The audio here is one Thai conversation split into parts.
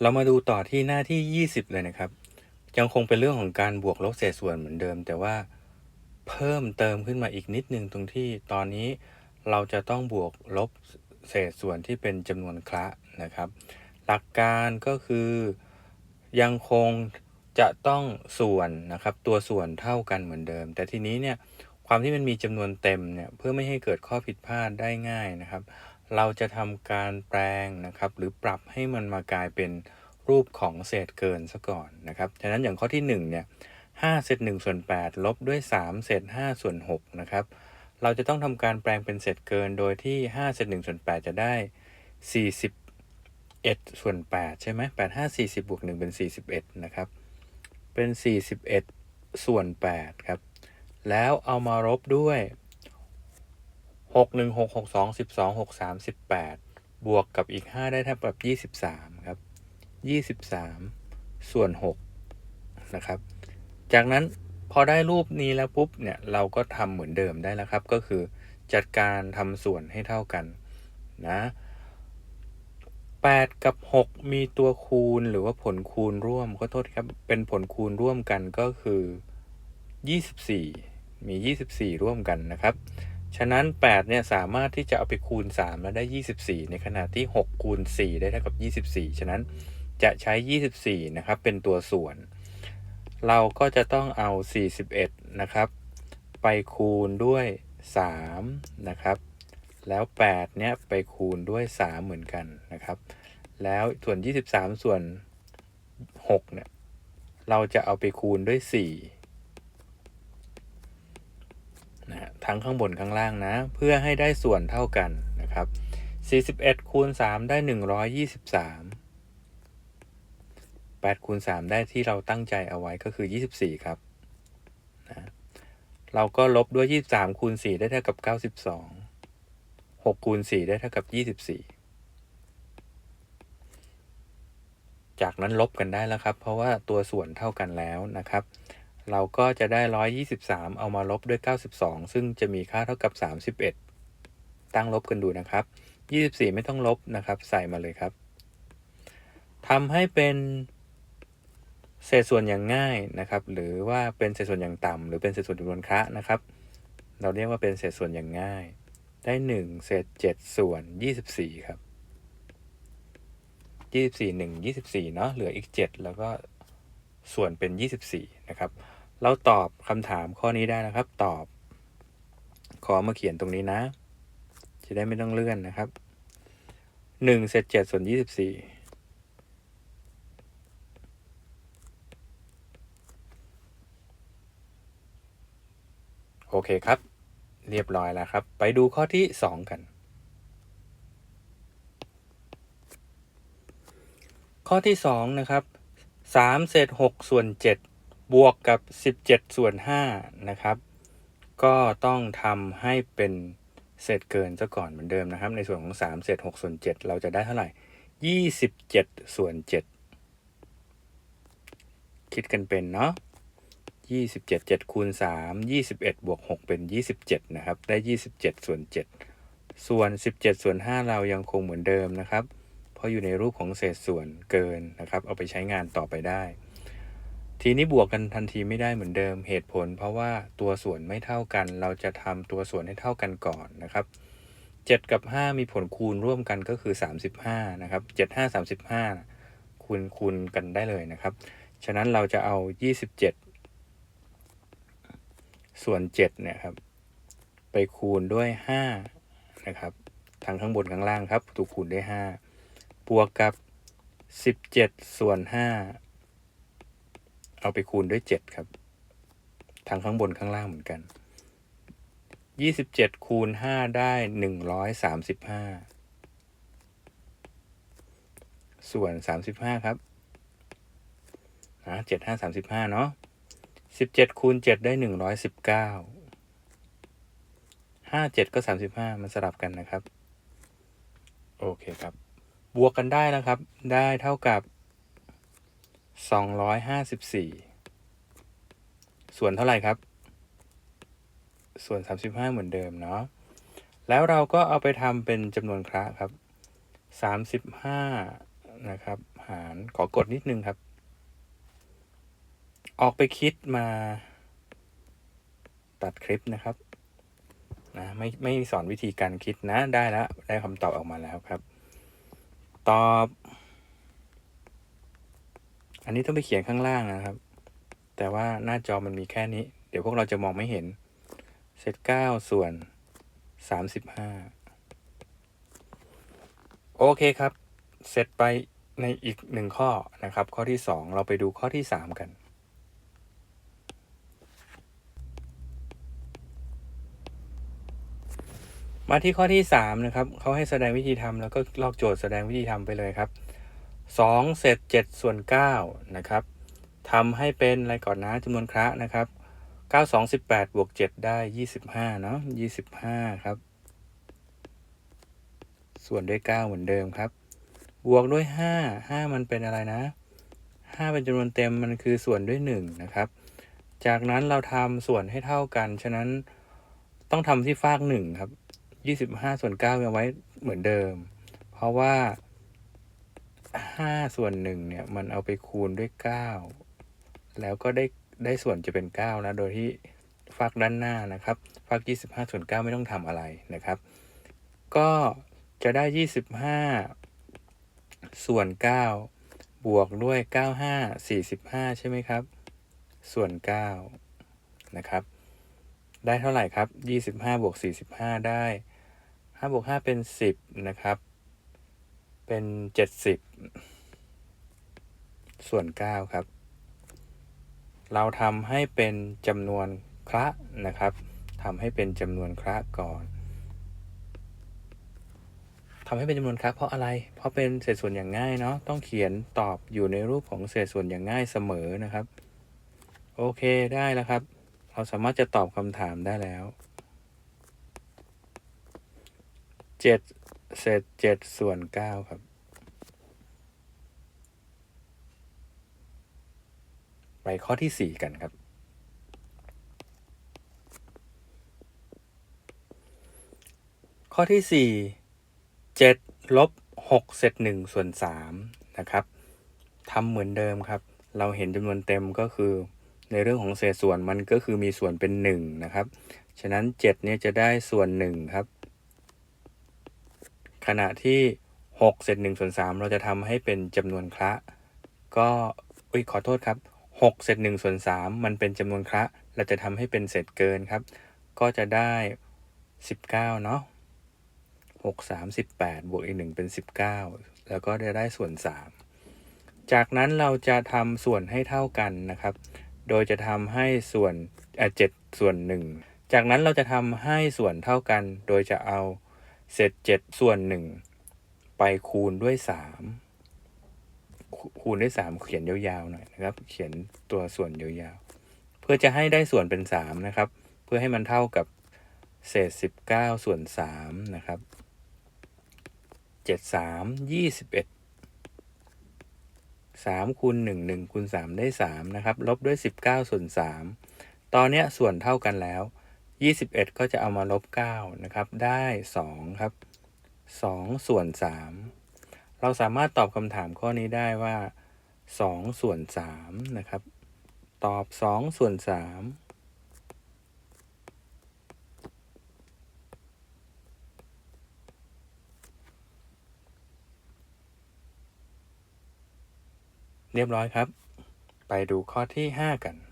เรามาดูต่อที่หน้าที่ 20 เลยนะครับ ยังคงเป็นเรื่องของการบวกลบเศษส่วนเหมือนเดิม แต่ว่าเพิ่มเติมขึ้นมาอีกนิดนึงตรงที่ตอนนี้เราจะต้องบวกลบเศษส่วนที่เป็นจำนวนคละนะครับ หลักการก็คือยังคงจะต้องส่วนนะครับตัวส่วนเท่ากันเหมือนเดิม แต่ทีนี้เนี่ยความที่มันมีจำนวนเต็มเนี่ยเพื่อไม่ให้เกิดข้อผิดพลาดได้ง่ายนะครับ เราจะทำการแปลงนะครับ หรือปรับให้มันมากลายเป็นรูปของเศษเกินซะก่อนนะครับฉะนั้นอย่างข้อที่1เนี่ย5เศษ1ส่วน8ลบด้วย 3 เศษ5ส่วน6นะครับเราจะต้องทำการแปลงเป็นเศษเกินโดยที่5เศษ1ส่วน8จะได้ 41ส่วน8ใช่ไหม8 5 40บวก1เป็น 41นะครับเป็น 41ส่วน8ครับแล้วเอามารบด้วย 6 1 6 6 2 12 6 3 18บวกกับอีก5ได้เท่ากับ23ครับ23ส่วน6นะครับ จากนั้นพอได้รูปนี้แล้วปุ๊บเนี่ยเราก็ทำเหมือนเดิมได้แล้วครับ ก็คือจัดการทำส่วนให้เท่ากันนะ8 กับ 6 มีตัวคูณหรือว่าผลคูณร่วมขอโทษครับ เป็นผลคูณร่วมกันก็คือ 24 มี 24 ร่วมกันนะครับ ฉะนั้น 8 เนี่ย สามารถที่จะเอาไปคูณ 3 แล้วได้ 24 ในขณะที่ 6 คูณ 4 ได้เท่ากับ 24 ฉะนั้นจะใช้ 24 นะครับ เป็นตัวส่วน เราก็จะต้องเอา 41 นะครับ ไปคูณด้วย 3 นะครับ แล้ว 8 เนี่ย ไปคูณด้วย 3 เหมือนกันนะครับ แล้วส่วน 23 ส่วน 6 เนี่ย เราจะเอาไปคูณด้วย 4 นะทั้งข้างบนข้างล่างนะ เพื่อให้ได้ส่วนเท่ากันนะครับ 41 คูณ 3 ได้ 123 8คูณ 3 ได้ที่เราตั้งใจเอาไว้ก็คือ 24 ครับนะเราก็ลบด้วย 23 คูณ 4 ได้เท่ากับ 92 6 คูณ 4 ได้เท่ากับ 24 จากนั้นลบกันได้แล้วครับ เพราะว่าตัวส่วนเท่ากันแล้วนะครับ เราก็จะได้ 123 เอามาลบด้วย 92 ซึ่งจะมีค่าเท่ากับ 31 ตั้งลบกันดูนะครับ 24 ไม่ต้องลบนะครับ ใส่มาเลยครับทำให้เป็นเศษส่วนอย่างง่ายนะครับ หรือว่าเป็นเศษส่วนอย่างต่ำหรือเป็นเศษส่วนจำนวนคะนะครับ เราเรียกว่าเป็นเศษส่วนอย่างง่าย ได้ 1 เศษ 7 ส่วน 24 ครับ 24 1 24 เนาะเหลืออีก 7 แล้วก็ส่วนเป็น 24 นะครับ เราตอบคำถามข้อนี้ได้นะครับ ตอบ ขอมาเขียนตรงนี้นะ จะได้ไม่ต้องเลื่อนนะครับ1เศษ7ส่วน24โอเคครับ เรียบร้อยแล้วครับ ไปดูข้อที่2กัน ข้อที่2นะครับ3เศษ6ส่วน7 บวกกับ 17 ส่วน 5 นะครับ ก็ต้องทำให้เป็นเศษเกินซะก่อนเหมือนเดิมนะครับ ในส่วนของ 3 เศษ 6 ส่วน 7 เราจะได้เท่าไหร่ 27 ส่วน 7 คิดกันเป็นเนาะ27 7คูณ3 21 บวก 6 เป็น 27 นะครับ ได้ 27 ส่วน 7 ส่วน 17 ส่วน 5 เรายังคงเหมือนเดิมนะครับ เพราะอยู่ในรูปของเศษส่วนเกินนะครับ เอาไปใช้งานต่อไปได้ ทีนี้บวกกันทันทีไม่ได้เหมือนเดิมเหตุผล เพราะว่าตัวส่วนไม่เท่ากัน เราจะทำตัวส่วนให้เท่ากันก่อนนะครับ7 กับ 5 มีผลคูณร่วมกันก็คือ 35 นะครับ 7 5 35 คูณคูณกันได้เลยนะครับ ฉะนั้นเราจะเอา 27 ส่วน7เนี่ยครับ ไปคูณด้วย 5 นะครับทั้งข้างบนข้างล่างครับ ถูกคูณด้วย 5 บวกกับ 17 ส่วน 5 เอาไปคูณด้วย7ครับ ทั้งข้างบนข้างล่างเหมือนกัน27คูณ5ได้135ส่วน35ครับนะ7 5 35เนาะ17คูณ7ได้119 57ก็35มันสลับกันนะครับ โอเคครับ บวกกันได้แล้วครับ ได้เท่ากับ 254 ส่วนเท่าไหร่ครับ ส่วน 35 เหมือนเดิมเนาะ แล้วเราก็เอาไปทำเป็นจำนวนคระครับ 35 นะครับ หารขอกดนิดนึงครับ ออกไปคิดมาตัดคลิปนะครับนะไม่ไม่สอนวิธีการคิดนะได้แล้ว ได้คำตอบออกมาแล้วครับ ตอบ อันนี้ต้องไปเขียนข้างล่างนะครับ แต่ว่าหน้าจอมันมีแค่นี้ เดี๋ยวพวกเราจะมองไม่เห็นเศษเก้าส่วนสามสิบห้าโอเคครับ เสร็จไปในอีกหนึ่งข้อนะครับ ข้อที่สองเราไปดูข้อที่สามกัน มาที่ข้อที่สามนะครับเขาให้แสดงวิธีทำแล้วก็ลอกโจทย์แสดงวิธีทำไปเลยครับ สองเศษเจ็ดส่วนเก้านะครับทำให้เป็นอะไรก่อนนะจำนวนคระนะครับเก้าสองสิบแปดบวกเจ็ดได้ยี่สิบห้าเนาะยี่สิบห้าครับ ส่วนด้วยเก้าเหมือนเดิมครับ บวกด้วยห้าห้ามันเป็นอะไรนะห้าเป็นจำนวนเต็มมันคือส่วนด้วยหนึ่งนะครับ จากนั้นเราทำส่วนให้เท่ากัน ฉะนั้นต้องทำที่ฟากหนึ่งครับยี่สิบห้าส่วนเก้ายังไว้เหมือนเดิม เพราะว่า ห้าส่วนหนึ่งเนี่ย มันเอาไปคูณด้วยเก้าแล้วก็ได้ได้ส่วนจะเป็นเก้าแล้วโดยที่ฟากด้านหน้านะครับฟากยี่สิบห้าส่วนเก้าไม่ต้องทำอะไรนะครับ ก็จะได้ยี่สิบห้าส่วนเก้าบวกด้วยเก้าห้าสี่สิบห้าใช่ไหมครับ ส่วนเก้านะครับ ได้เท่าไหร่ครับยี่สิบห้าบวกสี่สิบห้าได้ห้าบวกห้าเป็นสิบนะครับ เป็นเจ็ดสิบส่วนเก้าครับ เราทำให้เป็นจำนวนคระนะครับทำให้เป็นจำนวนคระก่อนทำให้เป็นจำนวนคระเพราะอะไร เพราะเป็นเศษส่วนอย่างง่ายเนาะ ต้องเขียนตอบอยู่ในรูปของเศษส่วนอย่างง่ายเสมอนะครับ โอเคได้แล้วครับ เราสามารถจะตอบคำถามได้แล้วเจ็ด เศษเจ็ดส่วนเก้าครับ ไปข้อที่สี่กันครับ ข้อที่สี่เจ็ดลบหกเศษหนึ่งส่วนสามนะครับทำเหมือนเดิมครับ เราเห็นจำนวนเต็มก็คือในเรื่องของเศษส่วนมันก็คือมีส่วนเป็นหนึ่งนะครับ ฉะนั้นเจ็ดเนี่ยจะได้ส่วนหนึ่งครับ ขณะที่หกเศษหนึ่งส่วนสามเราจะทำให้เป็นจำนวนคระก็อุ้ยขอโทษครับหกเศษหนึ่งส่วนสามมันเป็นจำนวนคระเราจะทำให้เป็นเศษเกินครับ ก็จะได้สิบเก้าเนาะหกสามสิบแปดบวกอีกหนึ่งเป็นสิบเก้าแล้วก็จะได้ส่วนสามจากนั้นเราจะทำส่วนให้เท่ากันนะครับ โดยจะทำให้ส่วนเจ็ดส่วนหนึ่งจากนั้นเราจะทำให้ส่วนเท่ากัน โดยจะเอา เศษเจ็ดส่วนหนึ่งไปคูณด้วยสามคูณด้วยสามเขียนยาวๆหน่อยนะครับ เขียนตัวส่วนยาวๆ เพื่อจะให้ได้ส่วนเป็นสามนะครับ เพื่อให้มันเท่ากับเศษสิบเก้าส่วนสามนะครับเจ็ดสามยี่สิบเอ็ดสามคูณหนึ่งหนึ่งคูณสามได้สามนะครับ ลบด้วยสิบเก้าส่วนสามตอนเนี้ยส่วนเท่ากันแล้ว ยี่สิบเอ็ดก็จะเอามาลบเก้านะครับ ได้สองครับสองส่วนสามเราสามารถตอบคำถามข้อนี้ได้ว่าสองส่วนสามนะครับ ตอบสองส่วนสามเรียบร้อยครับ ไปดูข้อที่ 5 กัน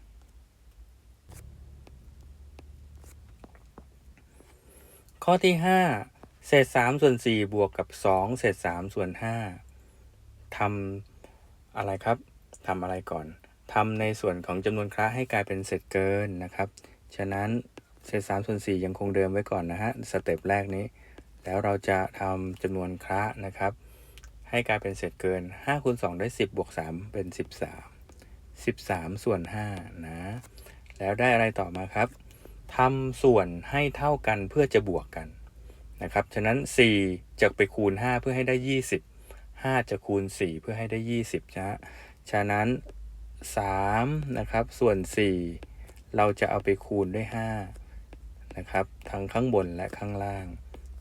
ข้อที่ 5 เศษ3ส่วน4บวกกับ 2 เศษ3ส่วน5ทำอะไรครับทำอะไรก่อนทำในส่วนของจำนวนคระให้กลายเป็นเศษเกินนะครับ ฉะนั้นเศษ3ส่วน4ยังคงเดิมไว้ก่อนนะฮะสเต็ปแรกนี้ แล้วเราจะทำจำนวนคระนะครับ ให้กลายเป็นเศษเกิน5คูณ2ได้ 10บวก3เป็น 13 13 ส่วน5นะ แล้วได้อะไรต่อมาครับ ทำส่วนให้เท่ากันเพื่อจะบวกกันนะครับ ฉะนั้น 4 จะไปคูณ 5 เพื่อให้ได้ 20 5 จะคูณ 4 เพื่อให้ได้ 20นะฉะนั้น3นะครับส่วน 4 เราจะเอาไปคูณด้วย5นะครับทั้งข้างบนและข้างล่าง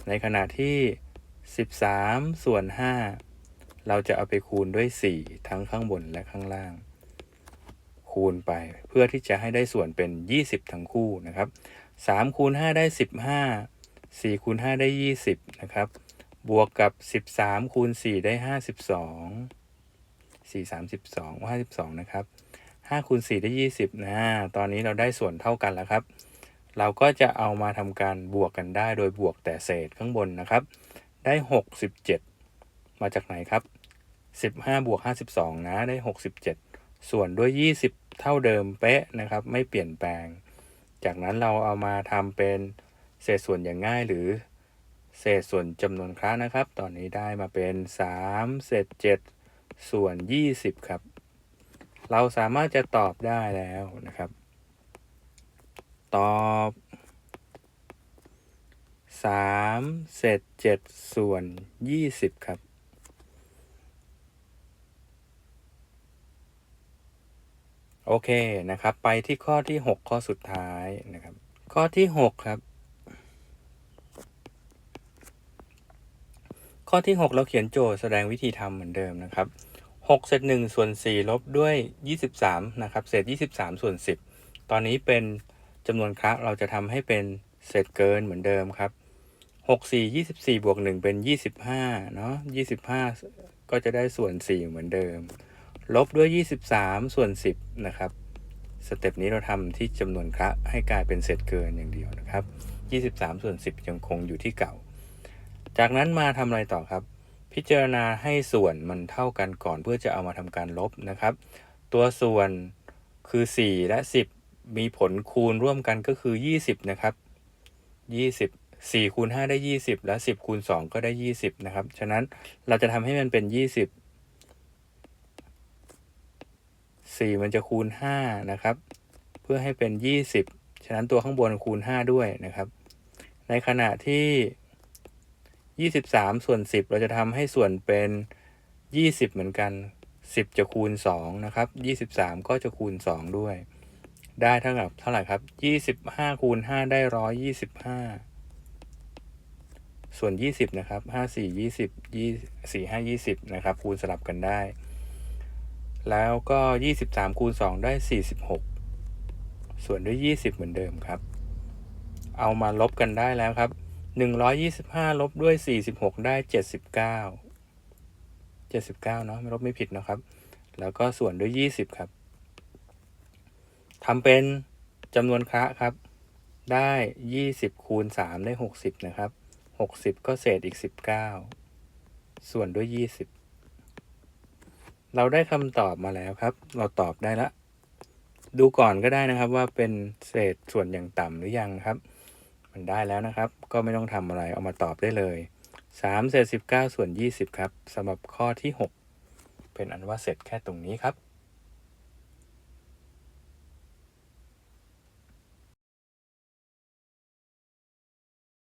ในขณะที่ 13 ส่วน 5 เราจะเอาไปคูณด้วย 4 ทั้งข้างบนและข้างล่าง คูณไปเพื่อที่จะให้ได้ส่วนเป็น 20 ทั้งคู่นะครับ3คูณ5ได้ 15 4คูณ5ได้ 20นะครับ บวกกับ 13คูณ4ได้ 52 4 32 52 นะครับ5คูณ4ได้ 20นะตอนนี้เราได้ส่วนเท่ากันแล้วครับ เราก็จะเอามาทำการบวกกันได้โดยบวกแต่เศษข้างบนนะครับ ได้ 67 มาจากไหนครับ 15 บวก 52 นะ ได้ 67 ส่วนด้วย 20 เท่าเดิมเป๊ะนะครับ ไม่เปลี่ยนแปลง จากนั้นเราเอามาทำเป็นเศษส่วนอย่างง่ายหรือเศษส่วนจำนวนครั้งนะครับ ตอนนี้ได้มาเป็น 3 เศษ 7 ส่วน 20 ครับ เราสามารถจะตอบได้แล้วนะครับ ตอบ 3 เศษ 7 ส่วน 20 ครับ โอเคนะครับ ไปที่ข้อที่ 6 ข้อสุดท้ายนะครับ ข้อที่ 6 ครับ ข้อที่ 6 เราเขียนโจทย์แสดงวิธีทำเหมือนเดิมนะครับ6เศษ1ส่วน4ลบด้วย 23นะครับเศษ 23 ส่วน 10 ตอนนี้เป็นจำนวนคระเราจะทำให้เป็นเศษเกินเหมือนเดิมครับ 6 4 24บวก1เป็น 25เนาะ25 ก็จะได้ส่วน 4 เหมือนเดิม ลบด้วย 23 ส่วน 10 นะครับ สเต็ปนี้เราทำที่จำนวนคระให้กลายเป็นเศษเกินอย่างเดียวนะครับ 23 ส่วน 10 ยังคงอยู่ที่เก่า จากนั้นมาทำอะไรต่อครับ พิจารณาให้ส่วนมันเท่ากันก่อนเพื่อจะเอามาทำการลบนะครับ ตัวส่วนคือ 4 และ 10 มีผลคูณร่วมกันก็คือ 20 นะครับ 20 4คูณ5ได้ 20 และ 10คูณ2ก็ได้ 20 นะครับ ฉะนั้นเราจะทำให้มันเป็น 20 4 มันจะคูณ 5 นะครับ เพื่อให้เป็น 20 ฉะนั้นตัวข้างบนคูณ 5 ด้วยนะครับ ในขณะที่ 23 ส่วน 10 เราจะทำให้ส่วนเป็น 20 เหมือนกัน 10 จะคูณ 2 นะครับ 23 ก็จะคูณ 2 ด้วย ได้เท่ากับเท่าไหร่ครับ 25 คูณ 5 ได้ 125ส่วน 20 นะครับ 5 4 20 4 5 20 นะครับ คูณสลับกันได้ แล้วก็ 23 คูณ 2 ได้ 46 ส่วนด้วย 20 เหมือนเดิมครับ เอามาลบกันได้แล้วครับ 125 ลบด้วย 46 ได้ 79 79 เนาะไม่ลบไม่ผิดนะครับ แล้วก็ส่วนด้วย 20 ครับทำเป็นจำนวนคะครับ ได้ 20 คูณ 3 ได้ 60 นะครับ 60 ก็เศษอีก 19 ส่วนด้วย 20 เราได้คำตอบมาแล้วครับ เราตอบได้ละ ดูก่อนก็ได้นะครับว่าเป็นเศษส่วนอย่างต่ำหรือยังครับ มันได้แล้วนะครับ ก็ไม่ต้องทำอะไรเอามาตอบได้เลย3เศษ19 ส่วน 20 ครับสำหรับข้อที่ 6 เป็นอันว่าเสร็จแค่ตรงนี้ครับ